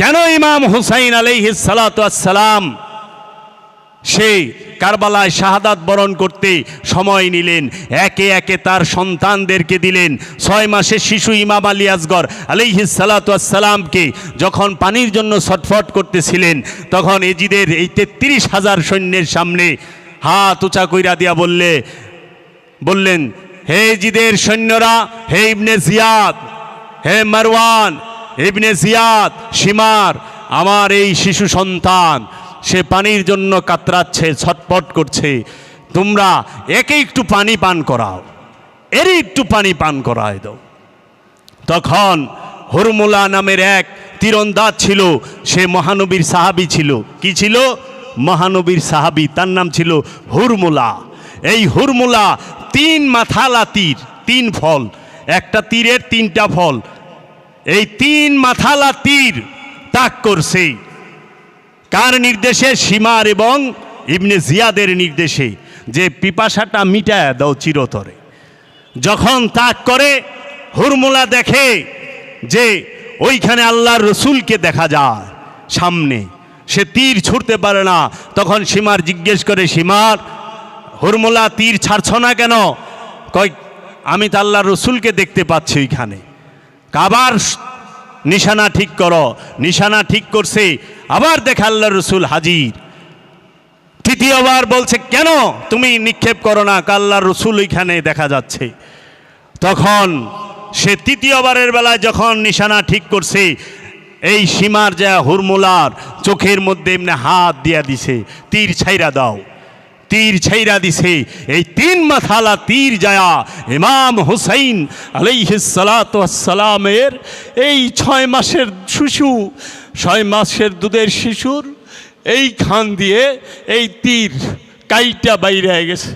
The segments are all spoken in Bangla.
কেন ইমাম হুসাইন আলাইহিস সালাম সে কারবালায় শাহাদাত বরণ করতে সময় নিলেন? একে একে তার সন্তানদেরকে দিলেন। ছয় মাসের শিশু ইমাম আলী আসগর আলিহিস সালাতামকে যখন পানির জন্য ছটফট করতেছিলেন, তখন এজিদের এই তেত্রিশ হাজার সৈন্যের সামনে হাত উঁচা কইরা দিয়া বললে, বললেন, হে জিদের সৈন্যরা, হে ইবনে জিয়াদ, হে মারওয়ান ইবনে জিয়াদ সীমার আমার এই শিশু সন্তান, সে পানির জন্য কাতরাচ্ছে, ছটপট করছে। তোমরা একে একটু পানি পান করাও, এরই একটু পানি পান করায় দাও। তখন হরমুলা নামের এক তীরন্দাজ ছিল, সে মহানবীর সাহাবি ছিল। কি ছিল? মহানবীর সাহাবি, তার নাম ছিল হুরমুলা। এই হুরমুলা তিন মাথালা তীর, তিন ফল, একটা তীরের তিনটা ফল এই তিন মাথালা তীর তাক করছে। কার নির্দেশে? সীমার এবং ইবনে জিয়াদের নির্দেশে। যে পিপাসাটা মিটায় দাও চিরতরে। যখন তাক করে, হুরমুলা দেখে যে ওইখানে আল্লাহর রসুলকে দেখা যায় সামনে। সে তীর ছুটতে পারে না। তখন সীমার জিজ্ঞেস করে, সীমার, হুরমুলা তীর ছাড়ছ না কেন? কয়, আমি তো আল্লাহর রসুলকে দেখতে পাচ্ছি ওইখানে। কাবার নিশানা ঠিক করো, নিশানা ঠিক করছে, আবার দেখা আল্লাহ রসুল হাজির। তৃতীয়বার বলছে, কেন তুমি নিক্ষেপ করো না? কাল্লার রসুল ওইখানে দেখা যাচ্ছে। তখন সে তৃতীয়বারের বেলায় যখন নিশানা ঠিক করছে, এই সীমার যা হুরমুলার চোখের মধ্যে এমনি হাত দিয়া দিছে, তীর ছাইরা দাও। তীর ছাইরা দিছে। এই তিন মাথালা তীর যায়া ইমাম হুসাইন আলাইহিসালামের এই ছয় মাসের শিশু, ছয় মাসের দুধের শিশুর এই খান দিয়ে এই তীর কাইটা বাইরে গেছে।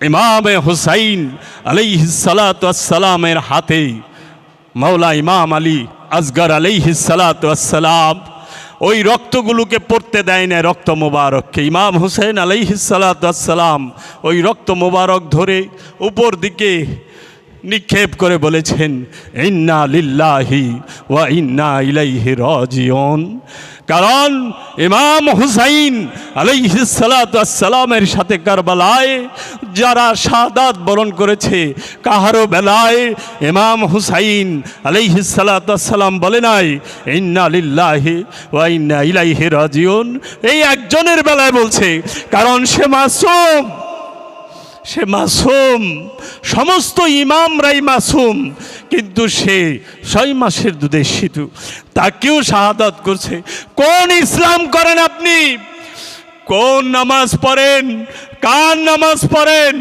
ইমামে হুসাইন আলাইহিসালামের হাতে মাওলা ইমাম আলী আসগর আলাইহিসালাম ওই রক্তগুলোকে পড়তে দেয় না রক্ত মোবারককে। ইমাম হুসেন আলাইহিসালাম ওই রক্ত মোবারক ধরে উপর দিকে নিক্ষেপ করে বলেছেন, ইন্না লিল্লাহি ওয়া ইন্না ইলাইহি রাজিউন। কারণ ইমাম হুসাইন আলাইহিসালামের সাথে কারবালায় যারা শাহাদাত বরণ করেছে কাহারও বেলায় ইমাম হুসাইন আলাইহিসালাম বলে নাই, ইন্না লিল্লাহি ওয়া ইন্না ইলাইহি রাজিউন। এই একজনের বেলায় বলছে, কারণ সে মাসুম। সে মাসুম, সমস্ত ইমামরাই মাসুম, কিন্তু সে ছয় মাসের দুধের শিশু তাকেও শাহাদাত করছে। কোন ইসলাম করেন আপনি? কোন নামাজ পড়েন? কার নামাজ পড়েন?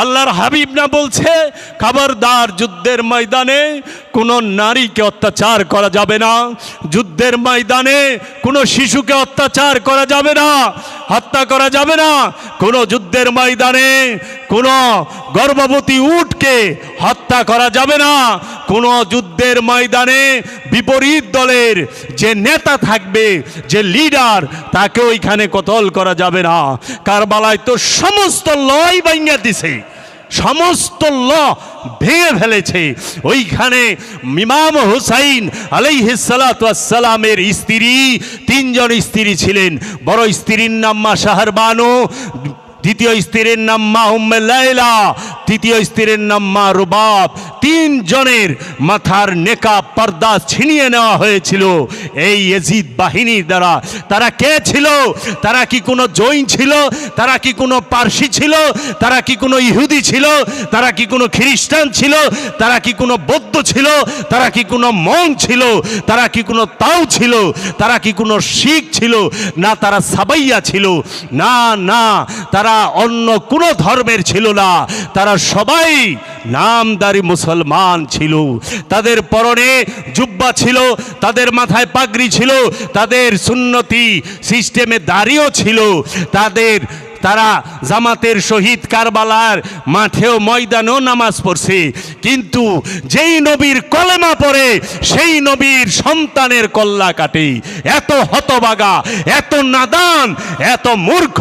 আল্লাহর হাবিব না বলছে, খবরদার, যুদ্ধের ময়দানে কোনো নারীকে অত্যাচার করা যাবে না। যুদ্ধের ময়দানে কোনো শিশুকে অত্যাচার করা যাবে না, হত্যা করা যাবে না। কোনো যুদ্ধের ময়দানে কোনো গর্ভবতী উটকে হত্যা করা যাবে না। কোনো যুদ্ধের ময়দানে বিপরীত দলের যে নেতা থাকবে, যে লিডার তাকে ওইখানে কতল করা যাবে না। কারবালায় তো সমস্ত লয় বাইঙ্গা দিছে। সমস্ত ল ভেঙে ফেলেছে। ওইখানে ইমাম হুসাইন আলাইহিসালামের স্ত্রী, তিনজন স্ত্রী ছিলেন। বড় স্ত্রীর নাম মা শাহরবানু দ্বিতীয় স্ত্রীর নাম মা উম্মে লাইলা তৃতীয় স্ত্রীর নাম মা রুবাব। তিনজনের মাথার নেকা পর্দা ছিনিয়ে নেওয়া হয়েছিল। এই এজিদ বাহিনীর দ্বারা তারা কে ছিল? তারা কি কোনো জৈন ছিল? তারা কি কোনো পার্সি ছিল? তারা কি কোনো ইহুদি ছিল? তারা কি কোনো খ্রিস্টান ছিল? তারা কি কোনো বৌদ্ধ ছিল? তারা কি কোনো মং ছিল? তারা কি কোনো তাও ছিল? তারা কি কোনো শিখ ছিল? না তারা সাবাইয়া ছিল। না না, তারা অন্য কোনো ধর্মের ছিল না। তারা সবাই নামদারি মুসলমান ছিল। তাদের পরনে জুব্বা ছিল, তাদের মাথায় পাগড়ি ছিল, তাদের সুন্নতি সিস্টেমে দাঁড়িয়েও ছিল, তাদের তারা জামাতের শহীদ কারবালার মাঠেও ময়দানেও নামাজ পড়ছে। কিন্তু যেই নবীর কলেমা পড়ে, সেই নবীর সন্তানের কল্লা কাটে। এত হতবাগা, এত নাদান, এত মূর্খ।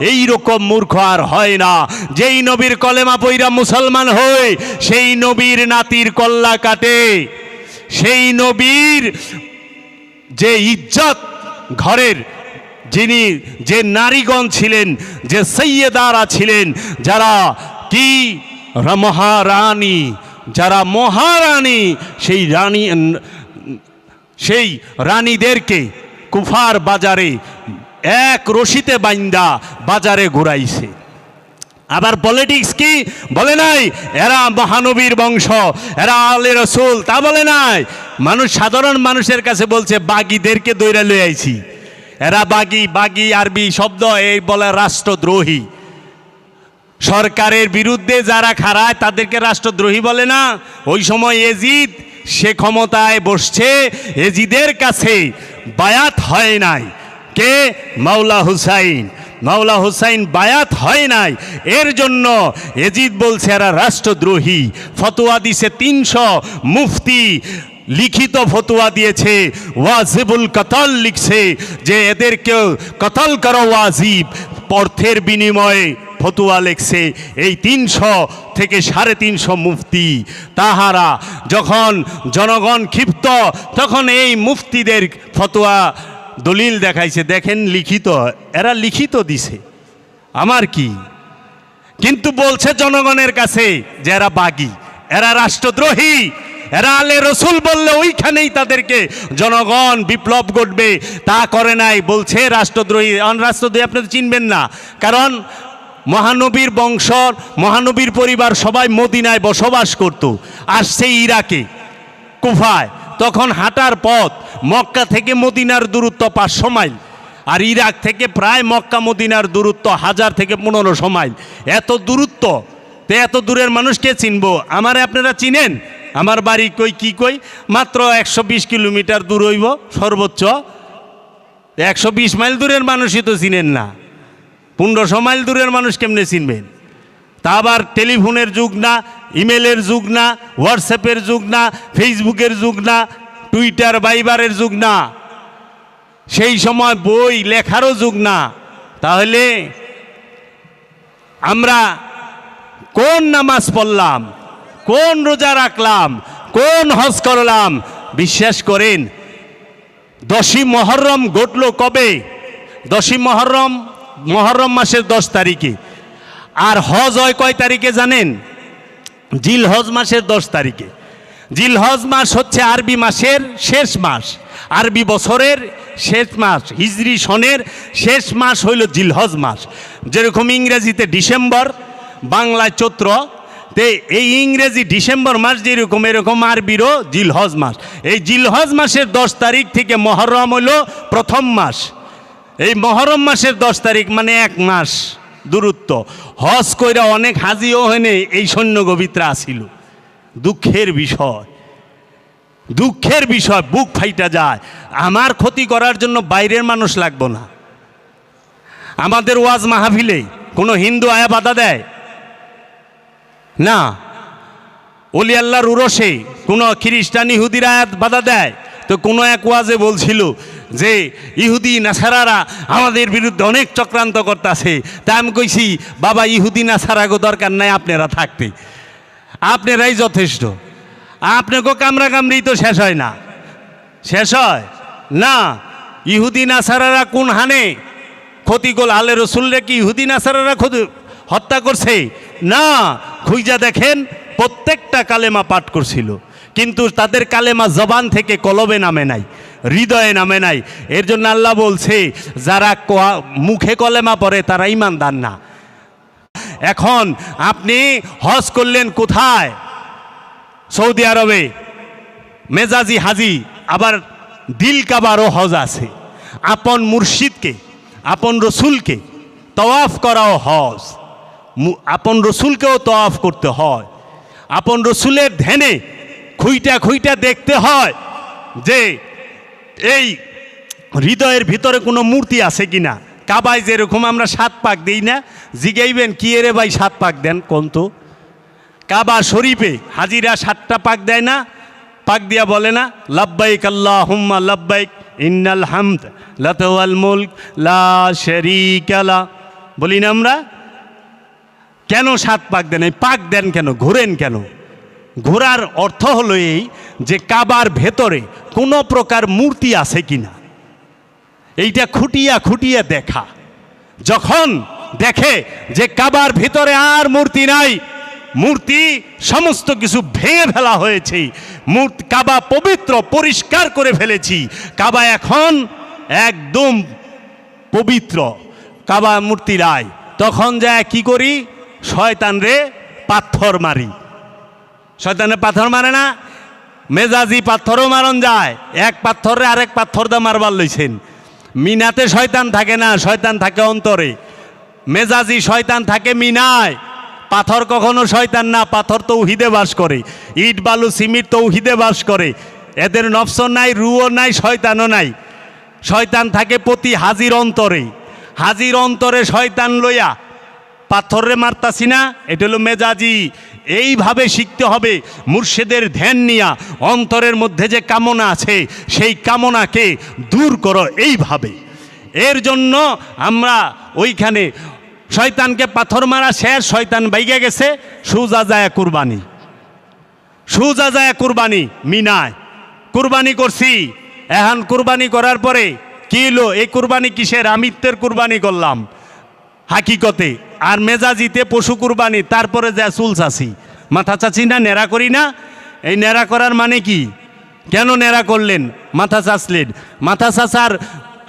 এই রকম মূর্খ আর হয় না। যেই নবীর কলেমা পইরা মুসলমান হয় সেই নবীর নাতির কল্লা কাটে। সেই নবীর যে ইজ্জত ঘরের যিনি যে নারীগণ ছিলেন, যে সৈয়দারা ছিলেন, যারা কি মহারানী, যারা মহারানী, সেই রানী, সেই রানীদেরকে কুফার বাজারে এক রশিতে বাইন্দা বাজারে ঘুরাইছে। আবার পলিটিক্স কি? বলে নাই, এরা মহানবীর বংশ, এরা আলে রসুল, তা বলে নাই। মানুষ, সাধারণ মানুষের কাছে বলছে, বাগিদেরকে দৈরা লয়ে আইছি এরা বাগি বাগি, আরবি শব্দ, এই বলে রাষ্ট্রদ্রোহী। সরকারের বিরুদ্ধে যারা খাড়ায়, তাদেরকে রাষ্ট্রদ্রোহী বলে না। ওই সময় এজিদ, সে ক্ষমতায় বসছে, এজিদের কাছে বায়াত হয় নাই। কে? মাওলা হুসাইন। মাওলা হুসাইন বায়াত হয় নাই। এর জন্য এজিদ বলছে, এরা রাষ্ট্রদ্রোহী। ফতোয়া দিছে তিনশো মুফতি লিখিত ফতুয়া দিয়েছে। ওয়াজিবুল কতল লিখছে যে এদেরকেও কতল করো ওয়াজিব। অর্থের বিনিময়ে ফতুয়া লেখছে। এই তিনশো থেকে সাড়ে তিনশো মুফতি তাহারা যখন জনগণ ক্ষিপ্ত, তখন এই মুফতিদের ফতোয়া দলিল দেখাইছে। দেখেন লিখিত, এরা লিখিত দিছে। আমার কি? কিন্তু বলছে জনগণের কাছে যে এরা বাগি, এরা রাষ্ট্রদ্রোহী। এরা আলে রসুল বললে ওইখানেই তাদেরকে জনগণ বিপ্লব ঘটবে। তা করে নাই, বলছে রাষ্ট্রদ্রোহী। রাষ্ট্রদ্রোহী আপনি চিনবেন না। কারণ মহানবীর বংশ, মহানবীর পরিবার সবাই মদিনায় বসবাস করত। আসছে ইরাকে, কুফায়। তখন হাঁটার পথ, মক্কা থেকে মদিনার দূরত্ব পাঁচশো মাইল। আর ইরাক থেকে প্রায় মক্কা মদিনার দূরত্ব হাজার থেকে পনেরোশো মাইল। এত দূরত্ব, তো এত দূরের মানুষকে চিনবো। আমারে আপনারা চিনেন? আমার বাড়ি কই, কি কই? মাত্র একশো বিশ কিলোমিটার দূর হইব, সর্বোচ্চ। একশো বিশ মাইল দূরের মানুষই তো চিনেন না। পনেরোশো মাইল দূরের মানুষ কেমনে চিনবেন? তা আবার টেলিফোনের যুগ না, ইমেলের যুগ না, হোয়াটসঅ্যাপের যুগ না, ফেসবুকের যুগ না, টুইটার বাইবারের যুগ না। সেই সময় বই লেখারও যুগ না। তাহলে আমরা কোন নামাজ পড়লাম? কোন রোজা রাখলাম, কোন হজ করলাম, বিশ্বাস করেন, দশই মহরম ঘটল কবে? দশই মহরম মহরম মাসের দশ তারিখে। আর হজ হয় কয় তারিখে জানেন? জিল হজ মাসের দশ তারিখে। জিল হজ মাস হচ্ছে আরবি মাসের শেষ মাস, আরবি বছরের শেষ মাস, হিজরি সনের শেষ মাস হইল জিলহজ মাস। যেরকম ইংরেজিতে ডিসেম্বর, বাংলায় চৈত্র তে এই ইংরেজি ডিসেম্বর মাস যেরকম, এরকম আরবিরও জিলহজ মাস। এই জিলহজ মাসের দশ তারিখ থেকে মহরম হইল প্রথম মাস। এই মহরম মাসের দশ তারিখ মানে এক মাস দূরত্ব। হজ কইরা অনেক হাজিও হয়নি, এই সৈন্য গবিত্রা আসিল। দুঃখের বিষয়। দুঃখের বিষয়, বুক ফাইটা যায়। আমার ক্ষতি করার জন্য বাইরের মানুষ লাগবো না। আমাদের ওয়াজ মাহফিলে কোনো হিন্দু আয়া বাধা দেয়? না। অলি আল্লাহর উরসে কোনো খ্রিস্টান ইহুদির বাধা দেয়। তো কোনো এক ওয়াজে বলছিল যে, ইহুদি, নাসারারা আমাদের বিরুদ্ধে অনেক চক্রান্ত করতেছে। তা আমি কইছি, বাবা, ইহুদি নাসারাগো দরকার নাই আপনারা থাকতে। আপনারাই যথেষ্ট। আপনাকে কামরা কামড়ি তো শেষ হয় না। শেষ হয়? না। ইহুদি, নাসারারা কোন হানে ক্ষতি গোল আলে রসুলরে কি ইহুদি, নাসারারা ক্ষতি হত্যা করছে? না, খুঁজা দেখেন প্রত্যেকটা কালেমা পাঠ করছিল, কিন্তু তাদের কালেমা জবান থেকে কলবে নামে নাই, হৃদয়ে নামে নাই। এর জন্য আল্লাহ বলছে, যারা মুখে কলেমা পড়ে তারা ইমানদার না। এখন আপনি হজ করলেন কোথায়? সৌদি আরবে। মেজাজি হাজি, আবার দিল কাবারও হজ আছে। আপন মুর্শিদকে, আপন রসুলকে তওয়াফ করাও হজ। আপন রসুলকেও তওয়াফ করতে হয়। আপন রসুলের ধ্যানে খুইটা খুইটা দেখতে হয় যে এই হৃদয়ের ভিতরে কোনো মূর্তি আছে কি না কাবায় যেরকম আমরা সাত পাক দিই না, জিগাইবেন, কি এরে ভাই সাত পাক দেন, কোন তো? কাবা শরীফে হাজিরা সাতটা পাক দেয় না, পাক দিয়া বলে না, লাব্বাইক আল্লাহ হুম্মা লাব্বাইক ইন্নাল হামদ, লাতওয়াল মুলক, লা শরীকালা বলি না আমরা? কেন সাত পাক দেন? এই পাক দেন কেন? ঘোরেন কেন? ঘোরার অর্থ হলো এই যে কাবার ভেতরে কোনো প্রকার মূর্তি আছে কিনা। এইটা খুঁটিয়া খুঁটিয়া দেখা। যখন দেখে যে কাবার ভিতরে আর মূর্তি নাই, মূর্তি সমস্ত কিছু ভেঙে ফেলা হয়েছে। মূর্তি, কাবা পবিত্র, পরিষ্কার করে ফেলেছি। কাবা এখন একদম পবিত্র। কাবা মূর্তি রায় তখন যায় কি করি? শয়তান রে পাথর মারি। শয়তানে পাথর মারে না, মেজাজি পাথরও মারন যায়। এক পাথরে আরেক পাথর দা মারবার লইছেন। মিনাতে শয়তান থাকে না, শয়তান থাকে অন্তরে। মেজাজি শয়তান থাকে মিনায়। পাথর কখনো শয়তান না, পাথর তো উহিদে বাস করে। ইট, বালু সিমিট তো উহিদে বাস করে। এদের নফস নাই, রুও নাই, শয়তানও নাই। শয়তান থাকে প্রতি হাজির অন্তরে। হাজির অন্তরে শয়তান লইয়া পাথরে মারতাছি না, এটা হলো মেজাজি। এইভাবে শিখতে হবে মুর্শেদের ধ্যান নিয়া, অন্তরের মধ্যে যে কামনা আছে, সেই কামনাকে দূর করো এইভাবে। এর জন্য আমরা ওইখানে শয়তানকে পাথর মারা শেষ, শয়তান বাইগে গেছে, সুজা যায় কুরবানি। সুজা যায় কুরবানি, মিনায়। কুরবানি করছি। এখন কুরবানি করার পরে কি এই কুরবানি কিসের? আমিত্বের কুরবানি করলাম। হাকিকতে। আর মেজাজিতে পশু কুরবানি, তারপরে যা চুল চাষি মাথা চাচি না নেড়া করি না? এই নেড়া করার মানে কি? কেন নেড়া করলেন? মাথা চাচলেন। মাথা চাচার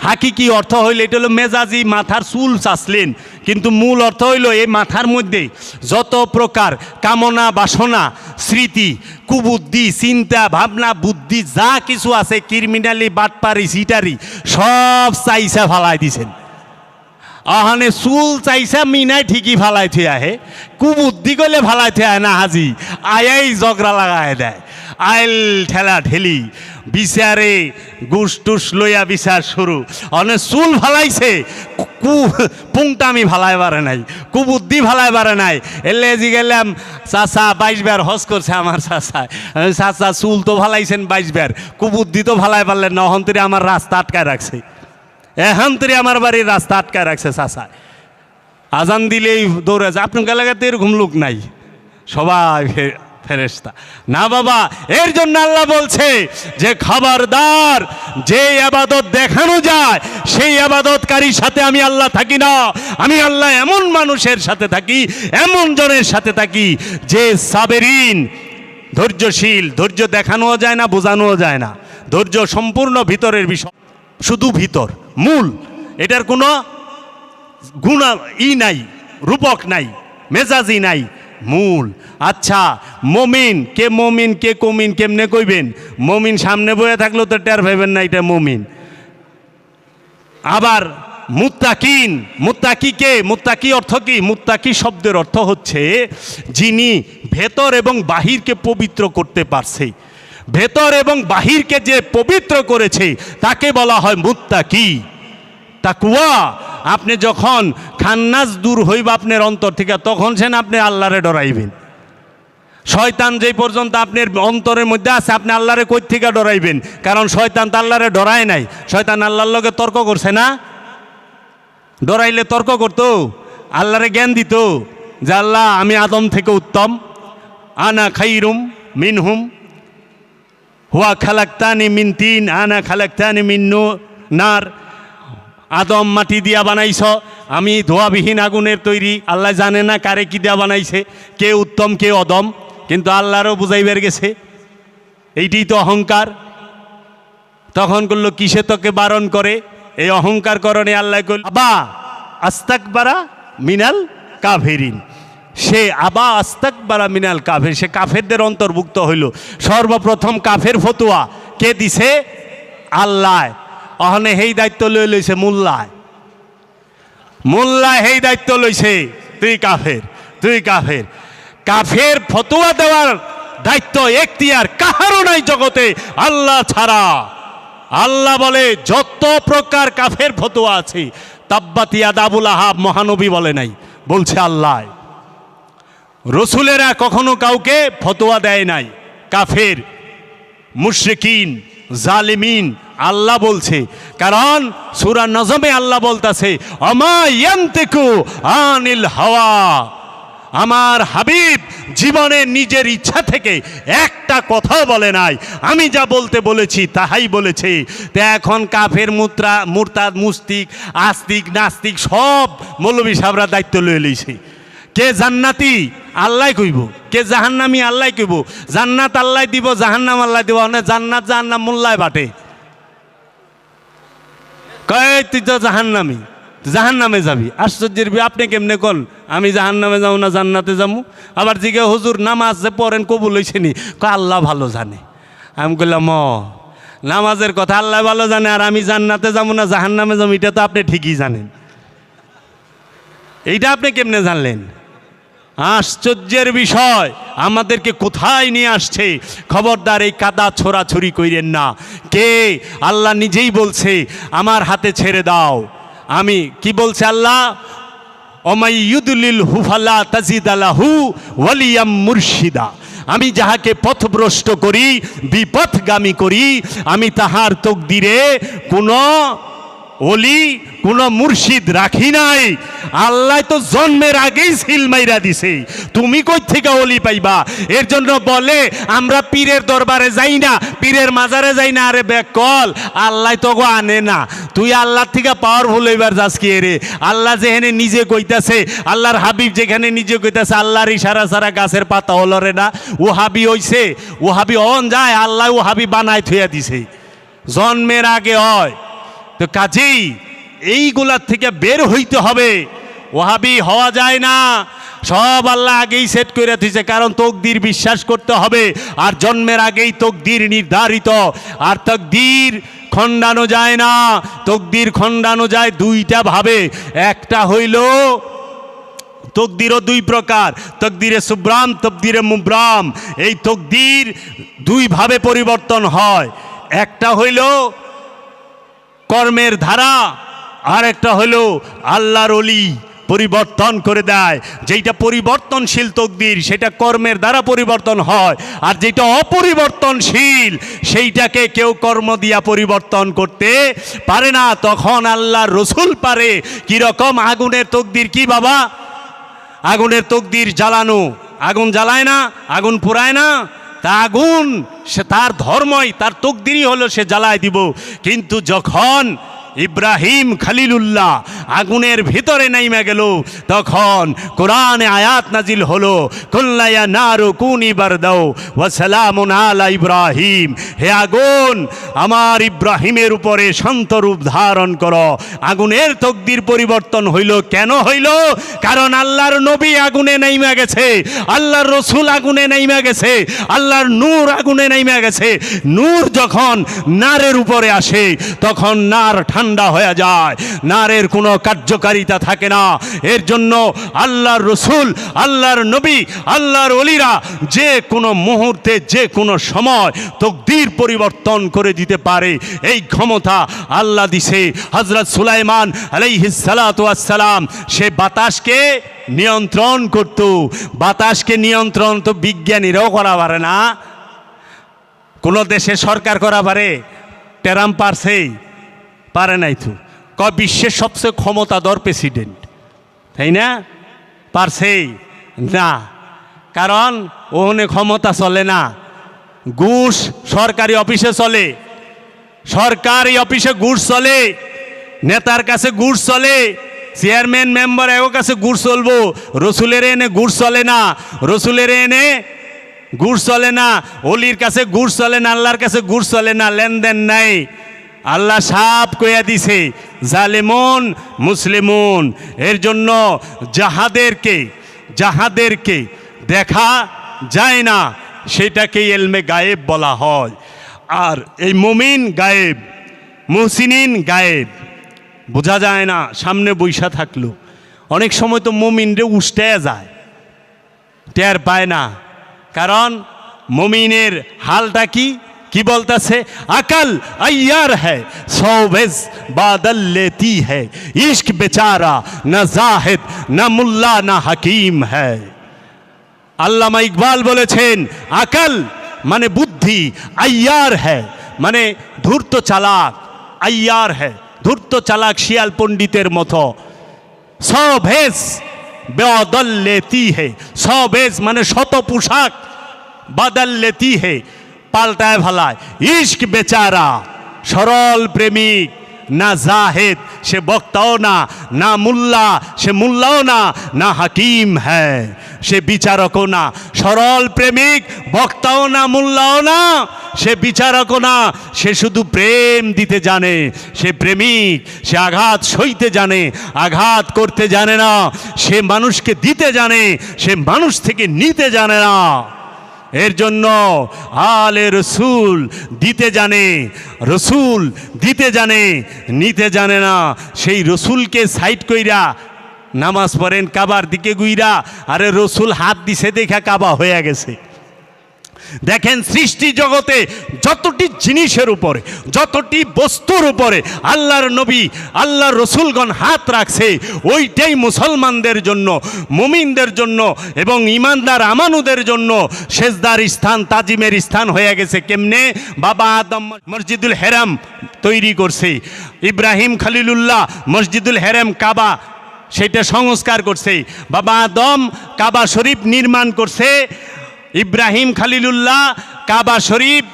হাকিকি অর্থ হইল, এটা হলো মেজাজি মাথার চুল চাচলেন। কিন্তু মূল অর্থ হইল এই মাথার মধ্যে যত প্রকার কামনা, বাসনা, স্মৃতি, কুবুদ্ধি, চিন্তা, ভাবনা, বুদ্ধি, যা কিছু আছে, ক্রিমিনালি, বাটপারি, সিটারি, সব চাইসা ফালাই দিছেন। আহানে চুল চাইছা, মিনাই ঠিকই ফালাই থৈ আহে। কুবুদ্ধি করলে ফালাই থৈ আহে না হাজি। আয়াই জগরা লাগাই দেয়। আইল ঠেলা ঠেলি বিচারে গুস টুস লইয়া বিচার শুরু অনে চুল ফালাইছে কু, পুংটামি ফালাই পারে নাই, কুবুদ্ধি ফালাই পারে নাই। এলে জি গেলাম, চাচা বাইশ বার হস করছে আমার চাচা। চাচা চুল তো ফালাইছেন বাইশ বার কুবুদ্ধি তো ফালাই পারলেন না অহন্তরে আমার রাস্তা আটকায় রাখছে এখন তুই আমার বাড়ির রাস্তা আটকায় রাখছে চাষা আজান দিলেই দৌড়ে যায়। আপনার এলাকাতে এরকম লোক নাই। সবাই ফে- ফেরেশতা। না বাবা, এর জন্য আল্লাহ বলছে যে খবরদার যে আবাদত দেখানো যায়, সেই আবাদতকারীর সাথে আমি আল্লাহ থাকি না। আমি আল্লাহ এমন মানুষের সাথে থাকি, এমন জনের সাথে থাকি যে সাবেরিন ধৈর্যশীল, ধৈর্য দেখানোও যায় না, বোঝানোও যায় না। ধৈর্য সম্পূর্ণ ভিতরের বিষয়, শুধু ভিতর। মূল। এটার কোনো গুণা ই নাই, রূপক নাই, মেজাজি নাই, মূল। আচ্ছা মমিন, কে মমিন, কে কমিন, কেমনে কইবেন? মমিন সামনে বয়ে থাকলেও তো টের পাইবেন না এটা মমিন। আবার মুত্তাকিন, মুত্তাকি কে? মুত্তাকি অর্থ কি? মুত্তাকি শব্দের অর্থ হচ্ছে যিনি ভেতর এবং বাহিরকে পবিত্র করতে পারছে। ভেতর এবং বাহিরকে যে পবিত্র করেছে, তাকে বলা হয় মুত্তাকি। তাকুয়া আপনি যখন খান্নাস দূর হইব আপনার অন্তর থেকে, তখন সেন আপনি আল্লাহরে ডরাইবেন। শয়তান যেই পর্যন্ত আপনার অন্তরের মধ্যে আছে, আপনি আল্লাহরে কই থেকে ডরাইবেন। কারণ শয়তান তো আল্লাহরে ডরায় নাই। শয়তান আল্লাহর লগে তর্ক করছে না? ডরাইলে তর্ক করতো? আল্লাহরে জ্ঞান দিত যে, আল্লাহ, আমি আদম থেকে উত্তম। আনা খাইরুম মিনহুম। হুয়া খালাক্তানি মিন তিন, আনা খালাক্তানি মিন নু- নার। আদম মাটি দিয়া বানাইছ। আমি ধোয়াবিহীন আগুনের তৈরি। আল্লাহ জানে না কারে কি দিয়া বানাইছে, কে উত্তম, কে অদম। কিন্তু আল্লাহরও বুঝাইবার গেছে, এইটি তো অহংকার। তখন করল, কিসে তোকে বারণ করে? এই অহংকার করণে আল্লাহ কল বা আস্তাক বারা মিনাল কাভেরিন সে আবা আস্তাক বারা মিনাল কাফের, সে কাফেরদের অন্তর্ভুক্ত হইল। সর্বপ্রথম কাফের ফতুয়া কে দিছে? আল্লাহ। অহনে সেই দায়িত্ব লই লইছে মোল্লায়। মোল্লায় সেই দায়িত্ব লইছে, তুই কাফের তুই কাফের। কাফের ফতুয়া দেওয়ার দায়িত্ব এখতিয়ার কাহারও নাই জগতে, আল্লাহ ছাড়া। আল্লাহ বলে, যত প্রকার কাফের ফতুয়া আছে, তাব্বাতিয়া দাবুল আহাব মহানবী বলে নাই, বলছে আল্লাহ। রসুলেরা কখনো কাউকে ফতোয়া দেয় নাই। কাফের, মুশরিকিন, জালিমিন, আল্লাহ বলছে। কারণ সুরা নজমে আল্লাহ বলতাছে অমা ইয়ান্তিকু আনিল হাওয়া। আমার হাবিব জীবনে নিজের ইচ্ছা থেকে একটা কথাও বলে নাই। আমি যা বলতে বলেছি, তাহাই বলেছে। তা এখন কাফের মুত্রা, মুরতাদ, মুস্তিক, আস্তিক, নাস্তিক সব মৌলবী সাহরা দায়িত্ব লয়ে লইছে। কে জান্নাতি? আল্লাহ কইব। কে জাহান্নামি? আল্লাহ কইব। জান্নাত আল্লাহ দিব, জাহান্নাম আল্লাহ দিব। মানে জান্নাত, জাহান্নাম মোল্লায় বাটে। কয় তুই তো জাহান্নামি। জাহান নামে যাবি। আশ্চর্যের বি- আপনি কেমনে কোন? আমি জাহান নামে যাব না, জান্নাতে যাব? আবার জিগে হুজুর নামাজ যে পড়েন, কবুল হয়েছে নি? কয়, আল্লাহ ভালো জানে। আমি বললাম ও নামাজের কথা আল্লাহ ভালো জানে, আর আমি জান্নাতে যাব না জাহান নামে যাব, এটা তো আপনি ঠিকই জানেন। এইটা আপনি কেমনে জানলেন? আশ্চর্যের বিষয়, আমাদেরকে কোথায় নিয়ে আসছে? খবরদার এই কাদা ছোড়াছুরি কইরেন না। কে? আল্লাহ নিজেই বলছে, আমার হাতে ছেড়ে দাও। আমি, কি বলছে আল্লাহ? অমাইয়ুদুলিল হুফালা তাজিদ আলাহু ওয়ালিয়াম মুর্শিদা। আমি যাহাকে পথভ্রষ্ট করি, বিপথগামী করি, আমি তাহার তকদিরে কোনো অলি কোন মুর্শিদ রাখি নাই। আল্লাহ তো জন্মের আগেই সিল মাইরা দিছে। তুমি কই থেকে অলি পাইবা? এর জন্য বলে, আমরা পীরের দরবারে যাই না, পীরের মাজারে যাই না। আরে বেকল, আল্লাহ তো গো আনে না। তুই আল্লাহ থেকে পাওয়ারফুল এবার যাস কি রে? আল্লাহ যেখানে নিজে কইতাছে, আল্লাহর হাবিব যেখানে নিজে কইতাছে, আল্লাহর ইশারা সারা গাছের পাতা হলরে না। ও হাবি হইছে ও হাবি অন যায়, আল্লাহ ও হাবি বানায় থুয়া দিছে। জন্মের আগে হয়। তো কাজেই এইগুলার থেকে বের হইতে হবে। ওহাবি হওয়া যায় না। সব আল্লাহ আগেই সেট করে দিয়েছে কারণ তকদির বিশ্বাস করতে হবে। আর জন্মের আগেই তকদির নির্ধারিত। আর তকদির খণ্ডানো যায় না। তকদির খণ্ডানো যায় দুইটা ভাবে। একটা হইল তকদিরও দুই প্রকার। তকদিরে সুব্রাম, তকদিরে মুব্রাম। এই তকদির দুইভাবে পরিবর্তন হয়। একটা হইল কর্মের ধারা। আর একটা হলো আল্লাহর অলি পরিবর্তন করে দেয়। যেটা পরিবর্তনশীল তকদির, সেটা কর্মের দ্বারা পরিবর্তন হয়। আর যেটা অপরিবর্তনশীল, সেইটাকে কেউ কর্ম দিয়া পরিবর্তন করতে পারে না। তখন আল্লাহর রসুল পারে। কীরকম আগুনের তকদির কি বাবা? আগুনের তকদির জ্বালানো। আগুন জ্বালায় না? আগুন পুরায় না? তা আগুন সে তার ধর্মই তার তকদিরই হলো সে জ্বালায় দিব। কিন্তু যখন ইব্রাহিম খালিলুল্লাহ আগুনের ভিতরে নাইমা গেল। তখন কোরআনে আয়াত নাজিল হলো কুল্লায়া নারু কুনি বারদাও ওয়া সালামুন আলা ইব্রাহিম। হে আগুন, আমার ইব্রাহিমের উপরে শান্ত রূপ ধারণ করো। আগুনের তকদির পরিবর্তন হইল, কেন হইল? কারণ আল্লাহর নবী আগুনে নাইমা গেছে, আল্লাহর রসুল আগুনে নাইমা গেছে, আল্লাহর নূর আগুনে নাইমা গেছে। নূর যখন নারের উপরে আসে, তখন নার ঠান্ডা হয়ে যায়। নারের কোনো কার্যকারিতা থাকে না। এর জন্য আল্লাহর রসুল, আল্লাহর নবী, আল্লাহর অলিরা যে কোনো মুহূর্তে, যে কোনো সময় তকদির পরিবর্তন করে দিতে পারে। এই ক্ষমতা আল্লাহ দিছে হজরত সুলাইমান আলাইহিসালাম সে বাতাসকে নিয়ন্ত্রণ করত। বাতাসকে নিয়ন্ত্রণ তো বিজ্ঞানীরাও করা পারে না। কোনো দেশে সরকার করা পারে। টেরাম পারছেই। পারে নাই তো। ক বিশ্বের সবচেয়ে ক্ষমতাধর প্রেসিডেন্ট। তাই না? পারছেই না। কারণ ওখানে ক্ষমতা চলে না। ঘুষ সরকারি অফিসে চলে। সরকারি অফিসে ঘুষ চলে। নেতার কাছে ঘুষ চলে। চেয়ারম্যান, মেম্বার এও কাছে ঘুষ চলবো। রসুলের এনে ঘুষ চলে না। রসুলের এনে ঘুষ চলে না। অলির কাছে ঘুষ চলে না। আল্লাহর কাছে ঘুষ চলে না। লেনদেন নাই। আল্লাহ সাপ কইয়া দিছে, জালেমন, মুসলিমন, এর জন্য যাহাদেরকে যাহাদেরকে দেখা যায় না সেটাকে এলমে গায়েব বলা হয়। আর এই মুমিন গায়েব, মুহসিনিন গায়েব, বোঝা যায় না, সামনে বৈশা থাকল। অনেক সময় তো মুমিনরে উষ্টে যায়, টের পায় না। কারণ মুমিনের হালটা কি? কি বলতেছে? আকল আয়ার হ্যায়, সৌবেজ বাদল লেতি হ্যায়। ইশক বেচারা, না জাহেদ, না মুল্লা, না হাকিম হ্যায়। আল্লামা ইকবাল বলেছেন, আকল মানে বুদ্ধি, আয়ার হ্যায় মানে ধূর্ত চালাক, আয়ার হ্যায়, ধূর্ত চালাক শিয়াল পণ্ডিতের মতো। সভেজ বেদল লেতি হে সভেজ মানে শত পোশাক, বাদল লেতি হে পাল্টায় ভালায়। ইশক বেচারা, সরল প্রেমিক, না জাহেদ, সে বক্তাও না না মুল্লা, সে মুল্লাও না না হাকিম হ্যাঁ সে বিচারকও না, সরল প্রেমিক, বক্তাও না, মুল্লাও না, সে বিচারকও না, সে শুধু প্রেম দিতে জানে, সে প্রেমিক, সে আঘাত সইতে জানে, আঘাত করতে জানে না, সে মানুষকে দিতে জানে, সে মানুষ থেকে নিতে জানে না। এর জন্য আলে রসুল দিতে জানে, রসুল দিতে জানে, নিতে জানে না। সেই রসুলকে সাইড কইরা নামাজ পড়েন, কাবার দিকে গুইরা, আরে রসুল হাত দিছে, দেখা কাবা হয়ে গেছে। দেখেন সৃষ্টি জগতে যতটি জিনিসের উপরে, যতটি বস্তুর উপরে আল্লাহর নবী, আল্লাহর রসুলগণ হাত রাখছে, ওইটাই মুসলমানদের জন্য, মুমিনদের জন্য এবং ইমানদার আমানুদের জন্য সেজদার স্থান, তাজিমের স্থান হয়ে গেছে কেমনে? বাবা আদম মসজিদুল হেরাম তৈরি করছে, ইব্রাহিম খালিলুল্লাহ মসজিদুল হেরাম কাবা, সেটা সংস্কার করছে, বাবা আদম কাবা শরীফ নির্মাণ করছে ইব্রাহিম খালিলুল্লাহ কাবা শরীফ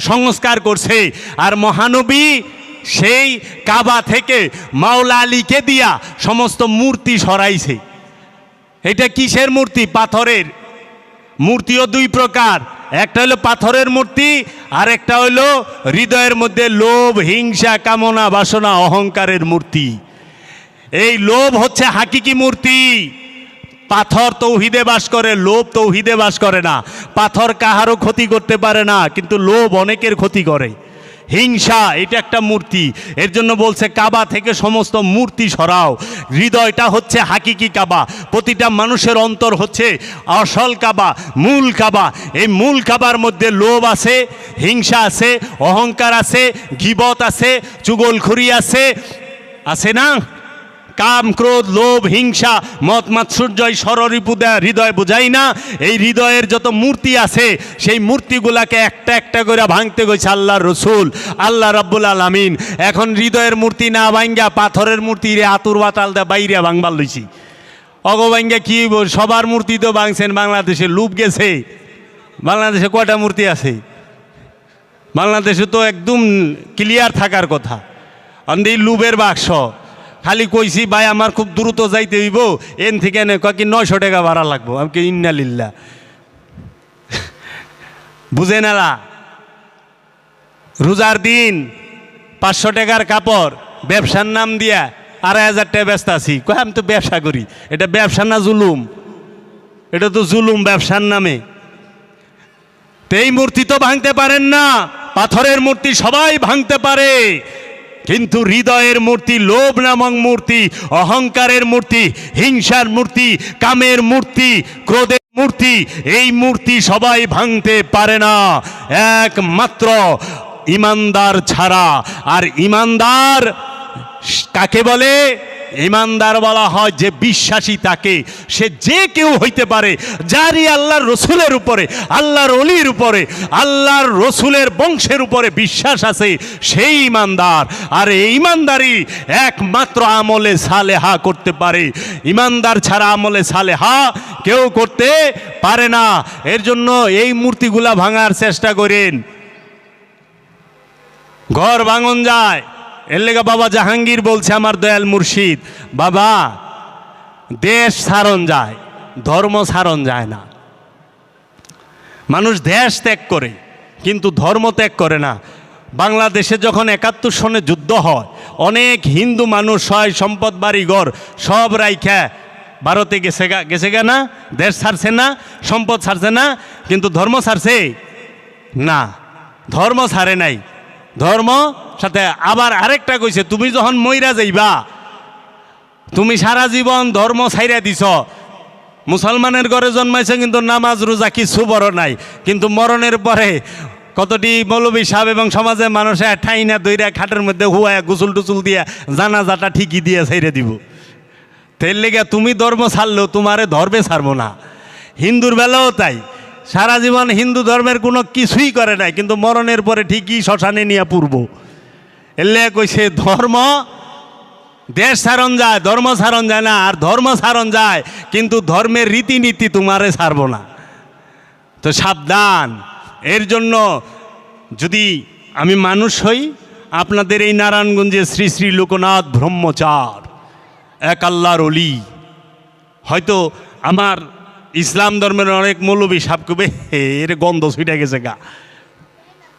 সংস্কার করছে। আর মহানবী সেই কাবা থেকে মাওলা আলীকে দিয়া সমস্ত মূর্তি সরাইছে। এটা কিসের মূর্তি? পাথরের। মূর্তিও দুই প্রকার। একটা হলো পাথরের মূর্তি, আর একটা হলো হৃদয়ের মধ্যে লোভ, হিংসা, কামনা, বাসনা, অহংকারের মূর্তি। এই লোভ হচ্ছে হাকিকি মূর্তি। পাথর তৌহিদে বাস করে, লোভ তৌহিদে বাস করে না। পাথর কাহারও ক্ষতি করতে পারে না, কিন্তু লোভ অনেকের ক্ষতি করে। হিংসা, এটা একটা মূর্তি। এর জন্য বলছে, কাবা থেকে সমস্ত মূর্তি সরাও। হৃদয়টা হচ্ছে হাকিকি কাবা। প্রতিটা মানুষের অন্তর হচ্ছে আসল কাবা, মূল কাবা। এই মূল কাবার মধ্যে লোভ আছে, হিংসা আছে, অহংকার আছে, গিবত আছে, চুগলখুরি আছে। আছে না? কাম, ক্রোধ, লোভ, হিংসা, মত মাৎসর্যয় দেয়া, হৃদয় বোঝাই না। এই হৃদয়ের যত মূর্তি আছে, সেই মূর্তিগুলাকে একটা একটা করে ভাঙতে গেছে আল্লাহর রসুল, আল্লাহ রাব্বুল আলামিন। এখন হৃদয়ের মূর্তি না ভাঙ্গা পাথরের মূর্তি রে আতুর বাতাল দা বাইরে ভাঙবার লইছি। অগভাঙ্গা কি সবার মূর্তি তো ভাঙছেন বাংলাদেশে, লুপ গেছে। বাংলাদেশে কয়টা মূর্তি আছে? বাংলাদেশে তো একদম ক্লিয়ার থাকার কথা। অন্দি লুবের বাক্স। খালি কইছি, ভাই, আমার খুব দ্রুত যাইতে হইব। এন থেকে এনে কয় কি নয়শো টাকা ভাড়া লাগবো? আমি কি ইন্নালিল্লা বুঝে নালা রোজার দিন পাঁচশো টাকার কাপড়, ব্যবসার নাম দিয়া আড়াই হাজার টাকা ব্যস্ত আছি। কয়, আমি তো ব্যবসা করি। এটা ব্যবসা না জুলুম? এটা তো জুলুম ব্যবসার নামে। তো এই মূর্তি তো ভাঙতে পারেন না। পাথরের মূর্তি সবাই ভাঙতে পারে। কিন্তু হৃদয়ের মূর্তি, লোভ নামক মূর্তি, অহংকারের মূর্তি, হিংসার মূর্তি, কামের মূর্তি, ক্রোধের মূর্তি, এই মূর্তি সবাই ভাঙতে পারে না। একমাত্র ইমানদার ছাড়া। আর ইমানদার কাকে বলে? ইমানদার বলা হয়, যে বিশ্বাসী তাকে, সে যে কেউ হইতে পারে, যারই আল্লাহর রসুলের উপরে, আল্লাহর অলির উপরে, আল্লাহর রসুলের বংশের উপরে বিশ্বাস আছে, সেই ইমানদার। আর এই ইমানদারই একমাত্র আমলে সালেহা করতে পারে। ইমানদার ছাড়া আমলে সালেহা কেউ করতে পারে না। এর জন্য এই মূর্তিগুলা ভাঙার চেষ্টা করেন। ঘর ভাঙন যায়। এর লেগে বাবা জাহাঙ্গীর বলছে, আমার দয়াল মুর্শিদ, বাবা, দেশ সারণ যায়, ধর্ম সারণ যায় না। মানুষ দেশ ত্যাগ করে, কিন্তু ধর্ম ত্যাগ করে না। বাংলাদেশে যখন একাত্তর সনে যুদ্ধ হয়, অনেক হিন্দু মানুষ হয় সম্পদ বাড়ি ঘর সব রাইখা ভারতে গেছে গা গেছে গা না? দেশ ছাড়ছে না, সম্পদ ছাড়ছে না, কিন্তু ধর্ম ছাড়ছে? না। ধর্ম ছাড়ে নাই। ধর্ম সাথে আবার আরেকটা কইছে, তুমি যখন মইরা যাইবা, তুমি সারা জীবন ধর্ম ছাইরা দিছ। মুসলমানের ঘরে জন্মাইছে কিন্তু নামাজ, রোজা কিছু বড় নাই। কিন্তু মরণের পরে কতটি মৌলবী সাহেব এবং সমাজে মানুষে ঠাইনা দইরা খাটের মধ্যে হুয়া গুসুল টুসুল দিয়া জানাজাটা ঠিকই দিয়ে ছাইরে দিব। তেল লেগে তুমি ধর্ম ছাড়লেও তোমারে ধর্মে ছাড়বো না। হিন্দুর বেলাও তাই। সারা জীবন হিন্দু ধর্মের কোনো কিছুই করে নাই, কিন্তু মরণের পরে ঠিকই শ্মশানে নিয়ে পূর্ব। এলে কইছে, ধর্ম, দেশ সারণ যায়, ধর্ম সারণ যায় না, আর ধর্ম সারণ যায়, কিন্তু ধর্মের রীতিনীতি তোমারে ছাড়ব না। তো সাবধান। এর জন্য যদি আমি মানুষ হই, আপনাদের এই নারায়ণগঞ্জে শ্রী শ্রী লোকনাথ ব্রহ্মচার, এক আল্লাহর অলি। হয়তো আমার ইসলাম ধর্মের অনেক মৌলবী সাপ কবে এর গন্ধ ছুটে গেছে গা।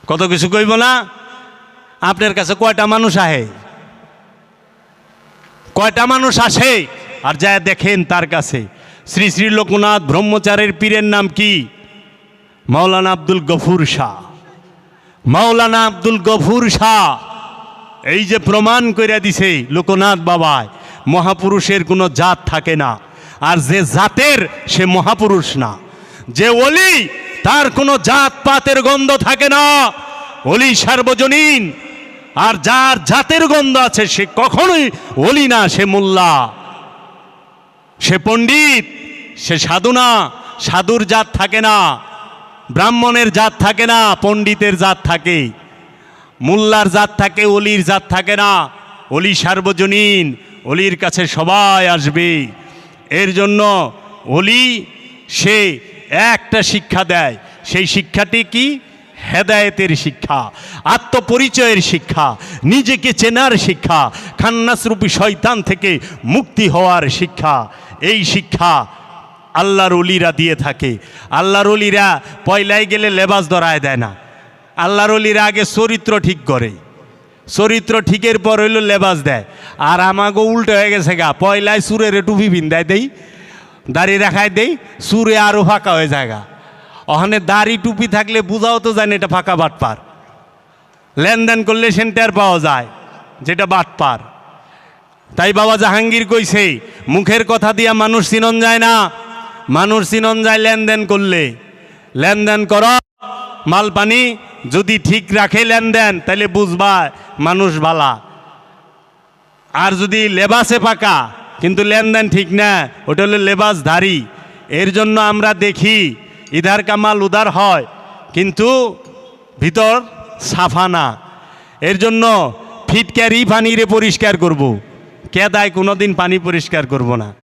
কত কিছু কইব না? আপনার কাছে কয়টা মানুষ আহে? কয়টা মানুষ আসে? আর যা দেখেন তার কাছে। শ্রী শ্রী লোকনাথ ব্রহ্মচারের পীরের নাম কি? মাওলানা আব্দুল গফুর শাহ। মাওলানা আব্দুল গফুর শাহ। এই যে প্রমাণ করে দিছে লোকনাথ বাবায়, মহাপুরুষের কোনো জাত থাকে না। আর যে জাতের সে মহাপুরুষ না। যে অলি তার কোনো জাত পাতের গন্ধ থাকে না। অলি সার্বজনীন আর যার জাতের গন্ধ আছে, সে কখনোই অলি না, সে মোল্লা। সে পণ্ডিত, সে সাধু না, সাধুর জাত থাকে না, ব্রাহ্মণের জাত থাকে না, পণ্ডিতের জাত থাকে। মোল্লার জাত থাকে অলির জাত থাকে না। অলি সার্বজনীন অলির কাছে সবাই আসবে। এর জন্য অলি সে একটা শিক্ষা দেয়। সেই শিক্ষাটি কি? হেদায়েতের শিক্ষা, আত্মপরিচয়ের শিক্ষা, নিজেকে চেনার শিক্ষা, খান্নাসরূপী শয়তান থেকে মুক্তি হওয়ার শিক্ষা। এই শিক্ষা আল্লাহর অলিরা দিয়ে থাকে। আল্লাহর অলিরা পয়লায় গেলে লেবাস ধরায় দেয় না। আল্লাহর অলিরা আগে চরিত্র ঠিক করে। চরিত্র ঠিকের পর হইল লেবাস দেয়। আর আমাকে উল্টো হয়ে গেছে গা, পয়লায় সুরের টুপি ভিন্দায় দেই, দাড়ি রাখায় দেই, সুরে আরও ফাঁকা হয়ে যায় গা। ওখানে দাড়ি টুপি থাকলে বুঝাও তো জানে এটা ফাঁকা বাটপার। লেনদেন করলে সেন্টার পাওয়া যায়, যেটা বাটপার। তাই বাবা জাহাঙ্গীর কইছে, মুখের কথা দিয়া মানুষ চিনন যায় না। মানুষ চিনন যায় লেনদেন করলে। লেনদেন কর, মাল পানি যদি ঠিক রাখে লেনদেন তাহলে বুঝবা মানুষ ভালা। আর যদি লেবাসে পাকা কিন্তু লেনদেন ঠিক না, ওটা হলো লেবাসধারী। এর জন্য আমরা দেখি ইধার কামাল উদার হয়, কিন্তু ভিতর সাফা না এর জন্য ফিটকারি পানিরে পরিষ্কার করব। কেদায় কোনোদিন পানি পরিষ্কার করব না